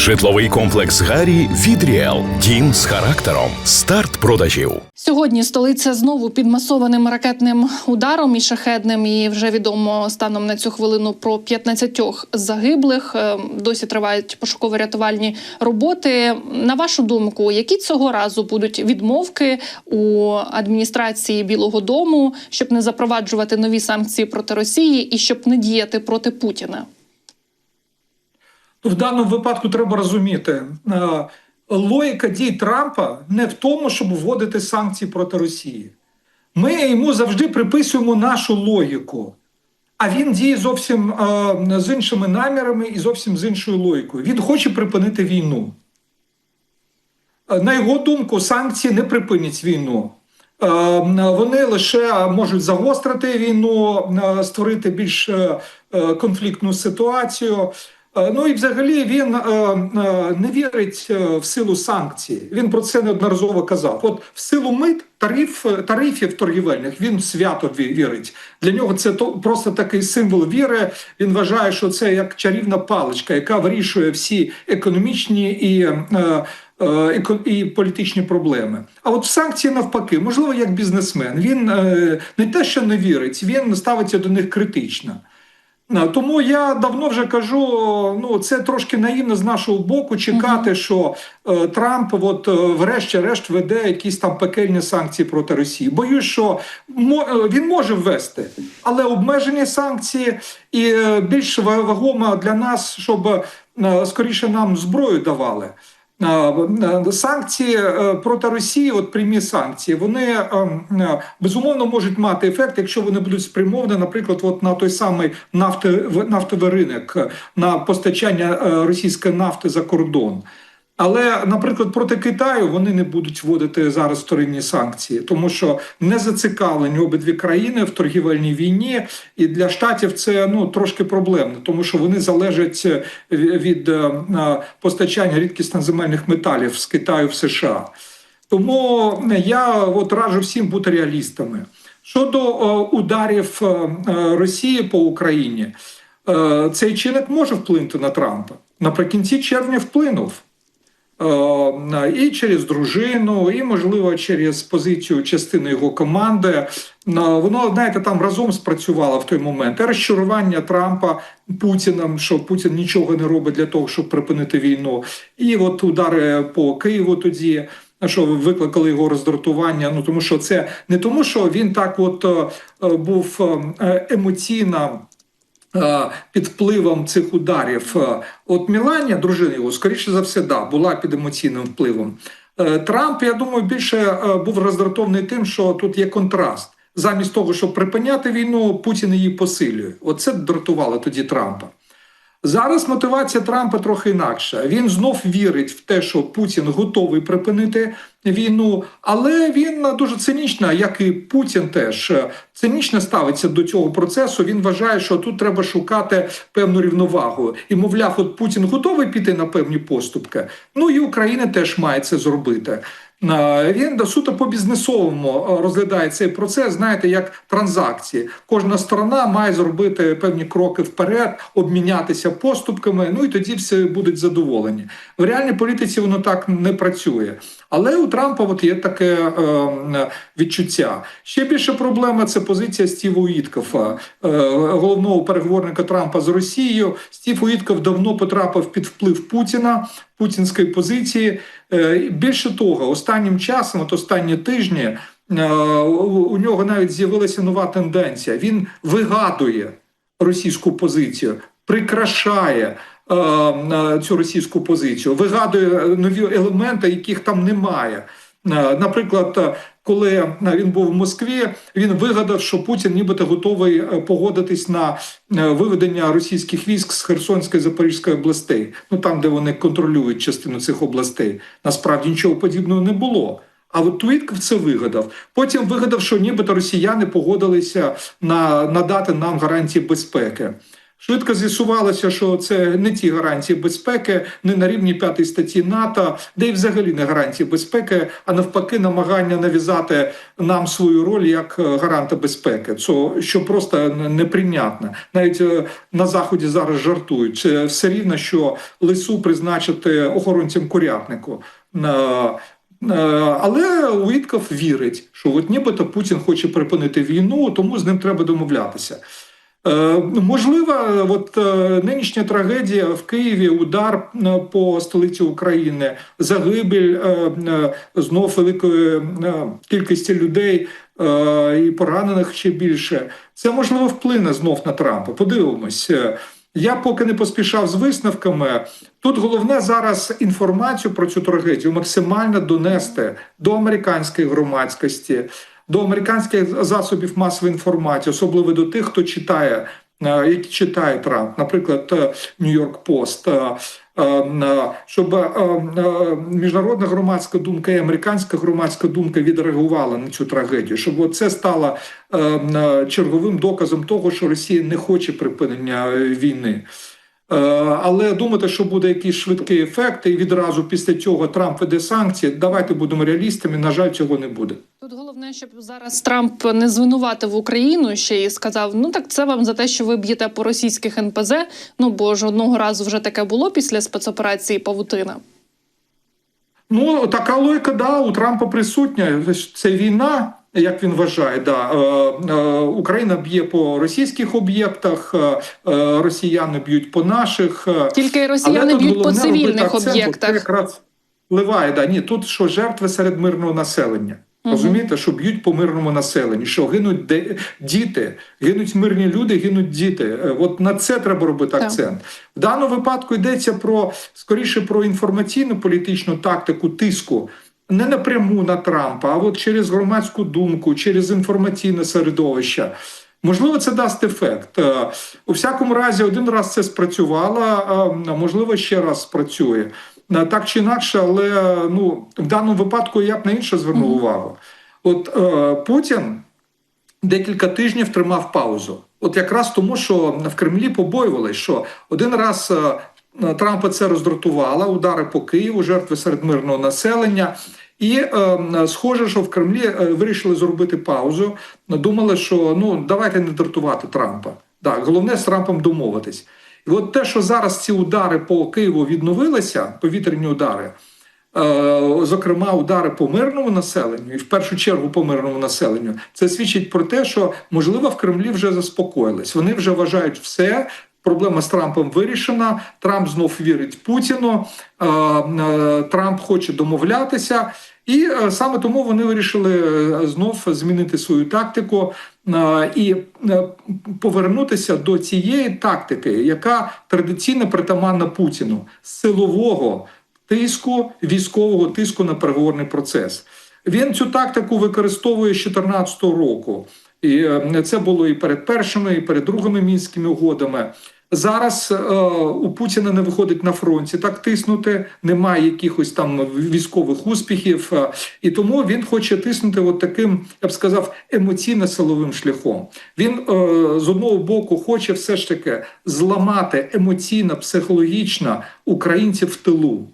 Житловий комплекс Гарі від Ріел. Дім з характером. Старт продажів. Сьогодні столиця знову під масованим ракетним ударом і шахедним. І вже відомо станом на цю хвилину про 15 загиблих. Е, Досі тривають пошуково-рятувальні роботи. На вашу думку, які цього разу будуть відмовки у адміністрації Білого Дому, щоб не запроваджувати нові санкції проти Росії і щоб не діяти проти Путіна? В даному випадку треба розуміти, е, логіка дій Трампа не в тому, щоб вводити санкції проти Росії. Ми йому завжди приписуємо нашу логіку, а він діє зовсім е, з іншими намірами і зовсім з іншою логікою. Він хоче припинити війну. Е, На його думку, санкції не припинять війну. Е, Вони лише можуть загострити війну, е, створити більш конфліктну ситуацію. Е, Ну і взагалі він е, е, не вірить в силу санкцій. Він про це неодноразово казав. От в силу мит тариф тарифів торгівельних він свято ві- вірить. Для нього це то просто такий символ віри. Він вважає, що це як чарівна паличка, яка вирішує всі економічні і. І політичні проблеми. А от в санкції навпаки, можливо, як бізнесмен, він не те, що не вірить, він ставиться до них критично. А, Тому я давно вже кажу: ну це трошки наївно з нашого боку чекати, що е, Трамп, от е, врешті-решт, веде якісь там пекельні санкції проти Росії. Боюсь, що мо, е, він може ввести, але обмежені санкції і е, більш ва- вагомо для нас, щоб е, скоріше нам зброю давали. Е, Санкції е, проти Росії, от прямі санкції, вони е, безумовно можуть мати ефект, якщо вони будуть спрямовані, наприклад, от на той самий нафти, нафтовий ринок, на постачання російської нафти за кордон. Але, наприклад, проти Китаю вони не будуть вводити зараз вторинні санкції, тому що не зацікавлені обидві країни в торгівельній війні, і для штатів це ну трошки проблемно, тому що вони залежать е, від е, е, постачання рідкісно земельних металів з Китаю в США. Тому я от раджу всім бути реалістами. Щодо ударів Росії по Україні, цей чинник може вплинути на Трампа. Наприкінці червня вплинув. Е, І через дружину, і, можливо, через позицію частини його команди. Воно, знаєте, там разом спрацювало в той момент. І розчарування Трампа Путіним, що Путін нічого не робить для того, щоб припинити війну. І от удари по Києву тоді. Що викликали його роздратування? Ну тому що це не тому, що він так, от е, був е, емоційно е, під впливом цих ударів. Е, От Міланія, дружина його, скоріше за все, да, була під емоційним впливом. Е, Трамп, я думаю, більше е, був роздратований тим, що тут є контраст. Замість того, щоб припиняти війну, Путін її посилює. Оце дратувало тоді Трампа. Зараз мотивація Трампа трохи інакша. Він знов вірить в те, що Путін готовий припинити війну, але він дуже цинічно, як і Путін, теж е, цинічно ставиться до цього процесу. Він вважає, що тут треба шукати певну рівновагу. І, мовляв, от Путін готовий піти на певні поступки. Ну і Україна теж має це зробити. Е, Він до суто по бізнесовому е, розглядає цей процес, знаєте, як транзакції. Кожна сторона має зробити певні кроки вперед, обмінятися поступками. Ну і тоді всі будуть задоволені. В реальній політиці воно так не працює. Але у Трампа от є таке е, відчуття. Ще більше проблема це позиція Стіва Уіткофа, е, головного переговорника Трампа з Росією. Стів Уітков давно потрапив під вплив Путіна, путінської позиції. Е, більше того, останнім часом, от останні тижні, е, у нього навіть з'явилася нова тенденція. Він вигадує російську позицію, прикрашає е, е, цю російську позицію, вигадує нові елементи, яких там немає. Е, Наприклад, коли він був в Москві, він вигадав, що Путін нібито готовий е, погодитись на виведення російських військ з Херсонської Запорізької областей, ну там, де вони контролюють частину цих областей. Насправді нічого подібного не було. А от Твітков це вигадав. Потім вигадав, що нібито росіяни погодилися на надати нам гарантії безпеки. Швидко з'ясувалося, що це не ті гарантії безпеки, не на рівні п'ятої статті НАТО, де й взагалі не гарантії безпеки, а навпаки, намагання нав'язати нам свою роль як е, гаранта безпеки. Це що просто неприйнятно. Навіть е, на заході зараз жартують. Це все рівно, що лису призначити охоронцем курятнику. Е, Але Уітков вірить, що от нібито Путін хоче припинити війну, тому з ним треба домовлятися. Е, Можливо, от е, нинішня трагедія в Києві, удар е, по столиці України, загибель е, е, знов великої е, кількості людей е, і поранених ще більше. Це можливо вплине знов на Трампа. Подивимось. Е, Я поки не поспішав з висновками. Тут головне зараз інформацію про цю трагедію максимально донести до американської громадськості, до американських засобів масової інформації, особливо до тих, хто читає, е, які читає Трамп, наприклад, Нью-Йорк Пост. е, е, е, Щоб е, е, міжнародна громадська думка і американська громадська думка відреагувала на цю трагедію, щоб це стало е, е, черговим доказом того, що Росія не хоче припинення е, війни. Е, Але думати, що буде якийсь швидкий ефект, і відразу після цього Трамп веде санкції. Давайте будемо реалістами. На жаль, цього не буде. Тут головне, щоб зараз Трамп не звинуватив Україну ще і сказав: ну так це вам за те, що ви б'єте по російських НПЗ. Ну бо ж одного разу вже таке було після спецоперації Павутина. Ну така логіка, да, у Трампа присутня. Це війна, як він вважає. Да. Е, е, Україна б'є по російських об'єктах, е, росіяни б'ють по наших. Тільки росіяни б'ють по цивільних об'єктах. якраз впливає. Да. Ні, тут що жертви серед мирного населення. Мгм. Розумієте, що б'ють по мирному населенню, що гинуть де, діти, гинуть мирні люди, гинуть діти. От на це треба робити Так. акцент. В даному випадку йдеться про скоріше про інформаційну політичну тактику тиску. Не напряму на Трампа, а от через громадську думку, через інформаційне середовище. Можливо, це дасть ефект. Е, У всякому разі, один раз це спрацювало, а можливо, ще раз спрацює. Е, Так чи інакше, але ну, в даному випадку я б на інше звернув увагу. От е, Путін декілька тижнів тримав паузу. От якраз тому, що в Кремлі побоювали, що один раз е, Трампа це роздратувало, удари по Києву, жертви серед мирного населення. І е, схоже, що в Кремлі е, вирішили зробити паузу. Думали, що ну давайте не дратувати Трампа. Так, головне з Трампом домовитись. І от те, що зараз ці удари по Києву відновилися, повітряні удари, е, зокрема, удари по мирному населенню, і в першу чергу по мирному населенню, це свідчить про те, що можливо в Кремлі вже заспокоїлись. Вони вже вважають все. Проблема з Трампом вирішена. Трамп знов вірить Путіну. е, е, Трамп хоче домовлятися, і е, саме тому вони вирішили знов змінити свою тактику і повернутися до цієї тактики, яка традиційно притаманна Путіну силового тиску, військового тиску на переговорний процес. Він цю тактику використовує з 2014 року. І е, це було і перед першими, і перед другими мінськими угодами. Зараз е, у Путіна не виходить на фронті так тиснути, немає якихось там військових успіхів, е, і тому він хоче тиснути от таким, я б сказав, емоційно-силовим шляхом. Він е, з одного боку хоче все ж таки зламати емоційно, психологічно українців в тилу.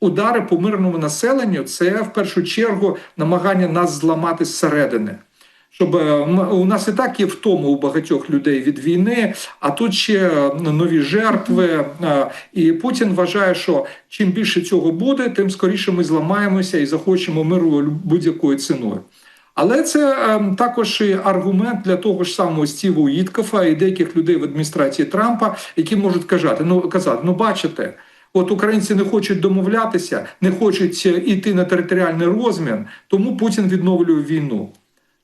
Удари по мирному населенню це в першу чергу намагання нас зламати зсередини. Щоб е, у нас і так є втома у багатьох людей від війни, а тут ще е, нові жертви. е, І Путін вважає, що чим більше цього буде, тим скоріше ми зламаємося і захочемо миру будь-якою ціною. Але це е, також і аргумент для того ж самого Стіву Уіткофа і деяких людей в адміністрації Трампа, які можуть казати: ну казати, ну бачите. От українці не хочуть домовлятися, не хочуть йти на територіальний розмін, тому Путін відновлює війну.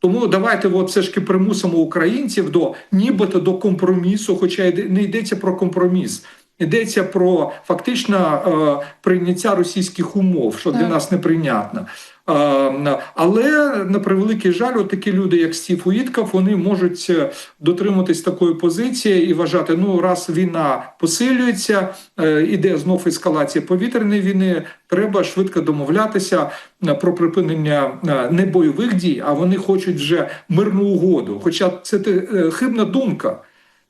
Тому давайте от все ж таки примусимо українців до нібито до компромісу, хоча не йдеться про компроміс. Йдеться про фактично е, прийняття російських умов, що для нас неприйнятно. Е, але на превеликий жаль, от такі люди, як Стів Уітков, вони можуть е, дотриматись такої позиції і вважати, ну раз війна посилюється, іде знов ескалація повітряної війни. Треба швидко домовлятися про припинення не бойових дій, а вони хочуть вже мирну угоду. Хоча це хибна думка.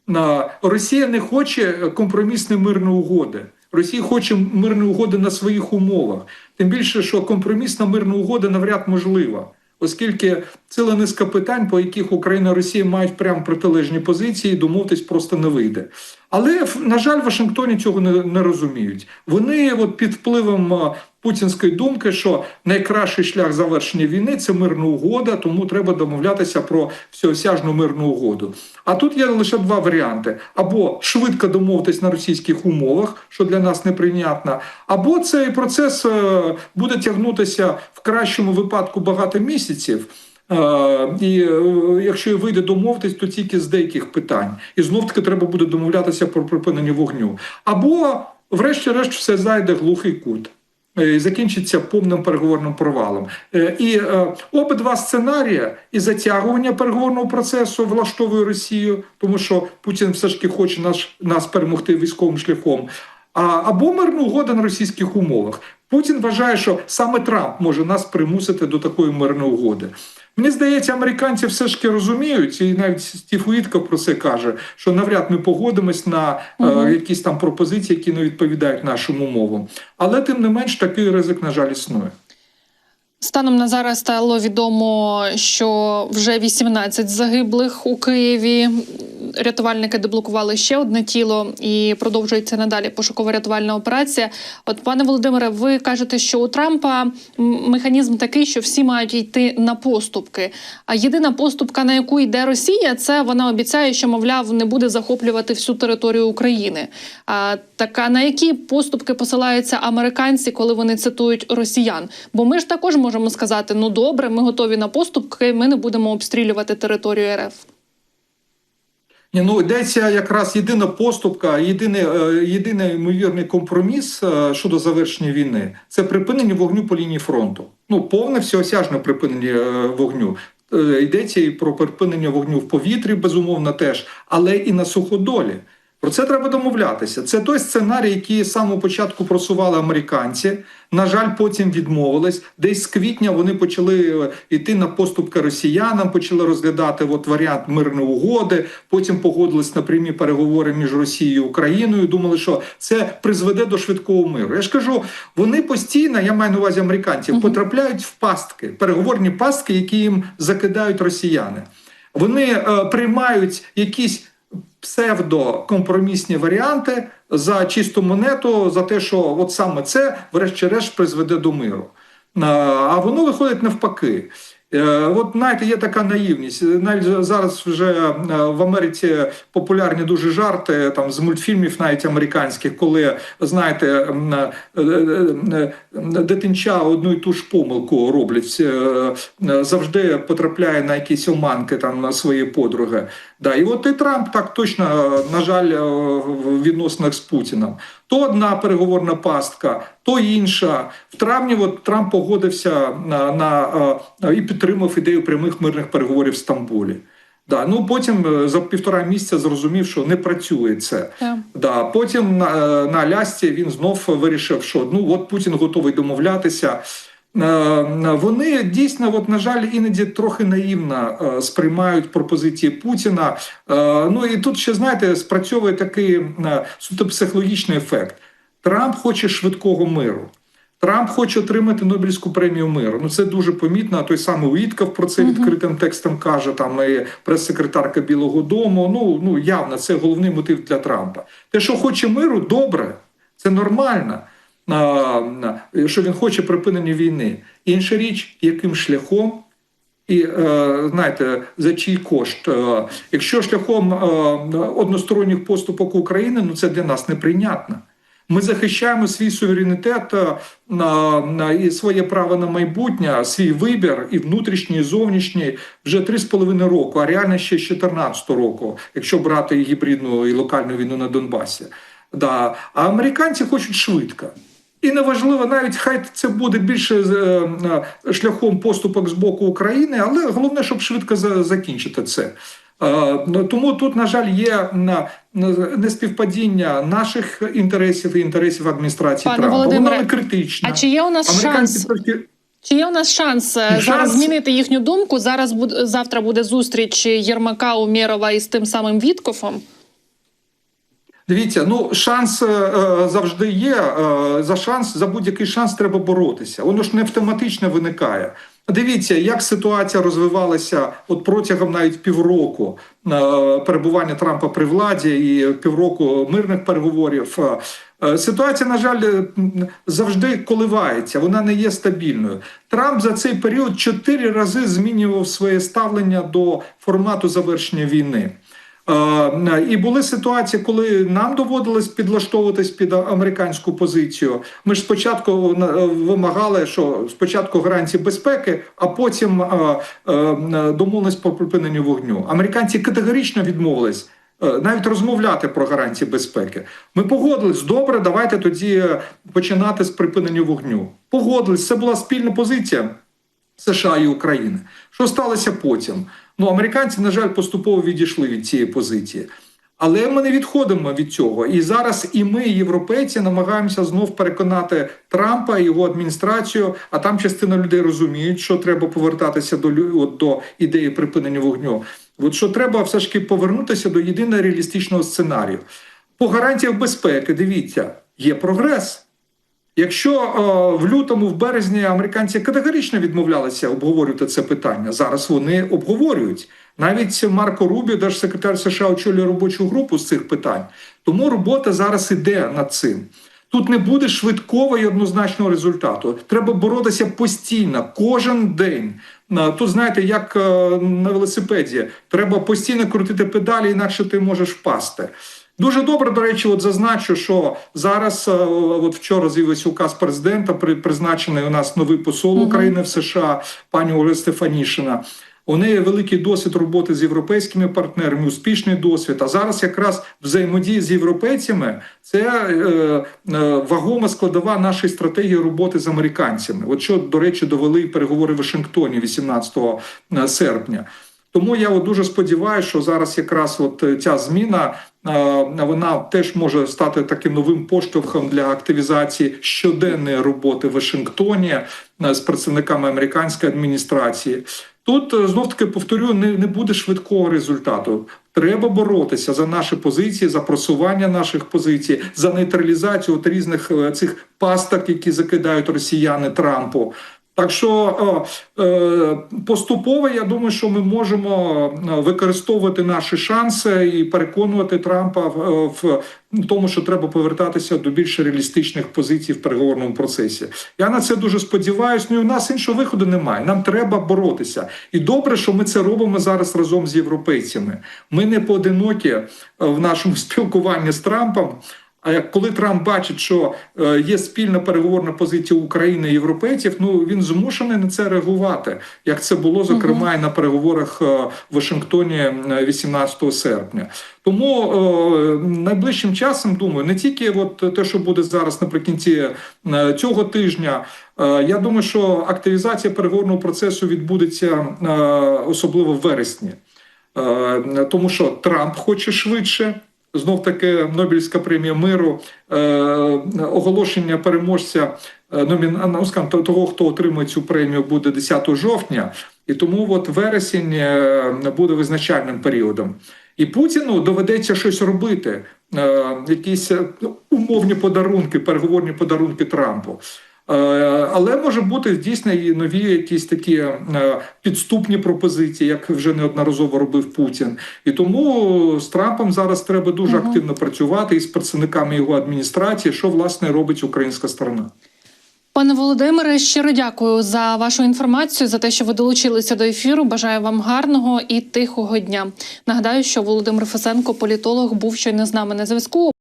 На- Росія не хоче компромісної мирної угоди. Росія хоче мирної угоди на своїх умовах. Тим більше, що компромісна мирна угода навряд можлива, оскільки ціла низка питань, по яких Україна і Росія мають прямо протилежні позиції, домовитись просто не вийде. Але на жаль, в Вашингтоні цього не, не розуміють. Вони от під впливом путінської думки, що найкращий шлях завершення війни це мирна угода, тому треба домовлятися про всеосяжну мирну угоду. А тут є лише два варіанти: або швидко домовитись на російських умовах, що для нас неприйнятно, або цей процес е, буде тягнутися в кращому випадку багато місяців. Е, І е, якщо і вийде домовитись, то тільки з деяких питань. І знов таки треба буде домовлятися про припинення вогню. Або, врешті-решт, все зайде глухий кут. е, І закінчиться повним переговорним провалом. І е, обидва сценарії і затягування переговорного процесу влаштовує Росію, тому що Путін все ж таки хоче нас, нас перемогти військовим шляхом. А, або мирна угода на російських умовах. Путін вважає, що саме Трамп може нас примусити до такої мирної угоди. Мені здається, американці все ж таки розуміють, і навіть Стів Уітков про це каже, що навряд ми погодимось на е, якісь там пропозиції, які не відповідають нашим умовам. Але тим не менш такий ризик, на жаль, існує. Станом на зараз стало відомо, що вже 18 загиблих у Києві. Рятувальники деблокували ще одне тіло і продовжується надалі пошуково-рятувальна операція. От, пане Володимире, ви кажете, що у Трампа механізм такий, що всі мають йти на поступки. А єдина поступка, на яку йде Росія, це вона обіцяє, що мовляв не буде захоплювати всю територію України. А така на які поступки посилаються американці, коли вони цитують росіян? Бо ми ж також можемо сказати: ну добре, ми готові на поступки, ми не будемо обстрілювати територію РФ. Ну йдеться якраз єдина поступка, єдиний, е, єдиний ймовірний компроміс е, щодо завершення війни це припинення вогню по лінії фронту. Ну, повне всеосяжне припинення е, вогню. Йдеться і про припинення вогню в повітрі, безумовно, теж, але і на суходолі. Про це треба домовлятися. Це той сценарій, який з самого початку просували американці. На жаль, потім відмовились. Десь з квітня вони почали йти на поступки росіянам, почали розглядати от варіант мирної угоди. Потім погодились на прямі переговори між Росією і Україною. Думали, що це призведе до швидкого миру. Я ж кажу, вони постійно, я маю на увазі американців, потрапляють в пастки, переговорні пастки, які їм закидають росіяни. Вони е, приймають якісь псевдокомпромісні варіанти за чисту монету, за те, що от саме це, врешті-решт, призведе до миру. А, воно виходить навпаки. Е, От знаєте, є така наївність. Навіть зараз вже е, в Америці популярні дуже жарти там з мультфільмів, навіть американських, коли знаєте, е, е, е, дитинча одну і ту ж помилку роблять, е, е, завжди потрапляє на якісь оманки там на свої подруги. Да, і от і Трамп так точно, е, на жаль, е, в відносинах з Путіним. То одна переговорна пастка, то інша. В травні от Трамп погодився на, на е, і підтримав ідею прямих мирних переговорів в Стамбулі. Да, ну потім е, за півтора місяця зрозумів, що не працює це. Yeah. Да, потім на, е, на Алясці він знов вирішив, що ну от Путін готовий домовлятися. Е, Вони дійсно, от, на жаль, іноді трохи наївно е, сприймають пропозиції Путіна. Е, Ну і тут ще знаєте, спрацьовує такий е, суто психологічний ефект. Трамп хоче швидкого миру. Трамп хоче отримати Нобелівську премію миру. Ну це дуже помітно. А той самий Уітков про це відкритим текстом каже. Там і прес-секретарка Білого Дому. Ну ну явно це головний мотив для Трампа. Те, що хоче миру, добре, це нормально. Що він хоче припинення війни. Інша річ, яким шляхом. І е, знаєте, за чий кошт, Е, якщо шляхом е, односторонніх поступок України, ну це для нас неприйнятно. Ми захищаємо свій суверенітет і своє право на майбутнє, свій вибір, і внутрішній, і зовнішній вже три з половиною року, а реально ще з 14 року, якщо брати гібридну і локальну війну на Донбасі. Да. А американці хочуть швидко. І неважливо, навіть хай це буде більше е, е, шляхом поступок з боку України, але головне, щоб швидко закінчити це. Е, ну, Тому тут, на жаль, є неспівпадіння наших інтересів і інтересів адміністрації Пане Трампа. Володимире, Вона не критична. А чи є у нас Американці шанс? Чи є у нас шанс, Шанс? зараз змінити їхню думку? Зараз завтра буде зустріч Єрмака Умєрова із тим самим Віткофом. Дивіться, ну шанс е, е, завжди є. Е, за шанс, за будь-який шанс треба боротися. Воно ж не автоматично виникає. Дивіться, як ситуація розвивалася от протягом навіть півроку перебування Трампа при владі і півроку мирних переговорів. Ситуація, на жаль, завжди коливається, вона не є стабільною. Трамп за цей період чотири рази змінював своє ставлення до формату завершення війни. Е, І були ситуації, коли нам доводилось підлаштовуватись під американську позицію. Ми ж спочатку е, вимагали, що спочатку гарантії безпеки, а потім е, домовились про припинення вогню. Американці категорично відмовились. Навіть розмовляти про гарантії безпеки. Ми погодились, добре, давайте тоді починати з припинення вогню. Погодились, це була спільна позиція. США і України. Що сталося потім? Ну, американці, на жаль, поступово відійшли від цієї позиції. Але ми не відходимо від цього. І зараз і ми, європейці, намагаємося знов переконати Трампа і його адміністрацію. А там частина людей розуміють, що треба повертатися до от, до ідеї припинення вогню. От що треба все ж таки повернутися до єдиного реалістичного сценарію. По гарантіях безпеки, дивіться, є прогрес. Якщо е, в лютому, в березні американці категорично відмовлялися обговорювати це питання, зараз вони обговорюють. Навіть Марко Рубіо, держсекретар США, очолює робочу групу з цих питань. Тому робота зараз іде над цим. Тут не буде швидкого і однозначного результату. Треба боротися постійно, кожен день. Е, Тут знаєте, як е, на велосипеді, треба постійно крутити педалі, інакше ти можеш впасти. Дуже добре, до речі, от зазначу, що зараз, е, от вчора з'явився указ президента, при- призначений у нас новий посол України в США, пані Оля Стефанішина. У неї великий досвід роботи з європейськими партнерами, успішний досвід. А зараз якраз взаємодія з європейцями це е, е, вагома складова нашої стратегії роботи з американцями. От що, до речі, довели переговори в Вашингтоні 18 серпня. Тому я от дуже сподіваюся, що зараз якраз от е, ця зміна е, вона теж може стати таким новим поштовхом для активізації щоденної роботи в Вашингтоні е, з представниками американської адміністрації. Тут знов таки повторю, не, не буде швидкого результату. Треба боротися за наші позиції, за просування наших позицій, за нейтралізацію от різних цих пасток, які закидають росіяни Трампу. Так що е, поступово я думаю, що ми можемо е, використовувати наші шанси і переконувати Трампа в, е, тому, що треба повертатися до більш реалістичних позицій в переговорному процесі. Я на це дуже сподіваюся. Ну і у нас іншого виходу немає. Нам треба боротися. І добре, що ми це робимо зараз разом з європейцями. Ми не поодинокі в нашому спілкуванні з Трампом. А коли Трамп бачить, що е, є спільна переговорна позиція України і європейців, ну він змушений на це реагувати, як це було зокрема і на переговорах е, в Вашингтоні е, 18 серпня. Тому е, найближчим часом думаю, не тільки от те, що буде зараз наприкінці е, цього тижня. е, Я думаю, що активізація переговорного процесу відбудеться е, особливо в вересні. Е, тому що Трамп хоче швидше. Знов таки Нобелівська премія миру, е, оголошення переможця е, ну, скажімо, того, хто отримує цю премію, буде 10 жовтня, і тому от вересень е, буде визначальним періодом. І Путіну доведеться щось робити, якісь умовні подарунки, переговорні подарунки Трампу. Е, Але може бути дійсно і нові якісь такі е, підступні пропозиції, як вже неодноразово робив Путін. І тому з Трампом зараз треба дуже активно працювати із представниками його адміністрації, що власне робить українська сторона. Пане Володимире, щиро дякую за вашу інформацію, за те, що ви долучилися до ефіру. Бажаю вам гарного і тихого дня. Нагадаю, що Володимир Фесенко, політолог, був щойно з нами на зв'язку.